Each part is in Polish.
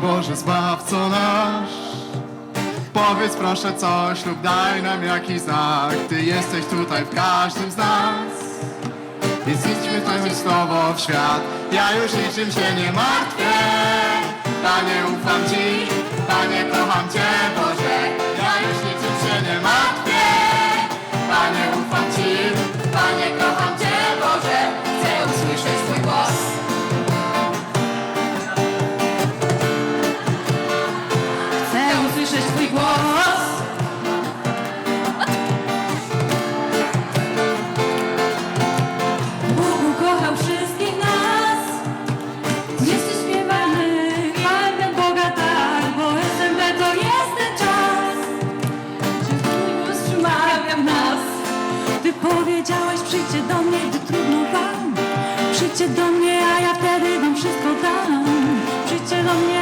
Boże, Zbawco nasz. Powiedz proszę coś lub daj nam jakiś znak. Ty jesteś tutaj w każdym z nas. Więc idźmy Twoje słowo w świat. Ja już niczym się nie martwię. Usłyszeć Twój głos. Bóg ukochał wszystkich nas. Jesteś śpiewany, chwalmy Boga tak, bo SMP to jest ten czas. Że Twój głos przemawia w nas. Ty powiedziałeś, przyjdźcie do mnie, gdy trudno wam. Przyjdźcie do mnie, a ja wtedy wam wszystko dam. Przyjdźcie do mnie,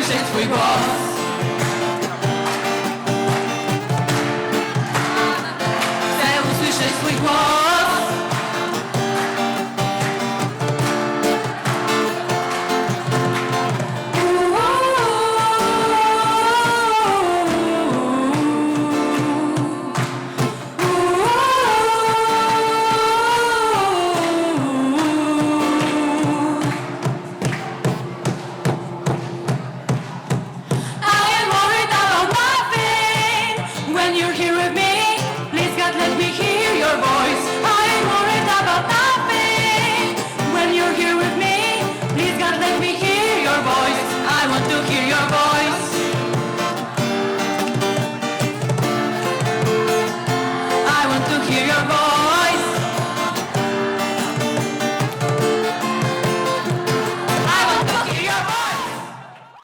musicians we was.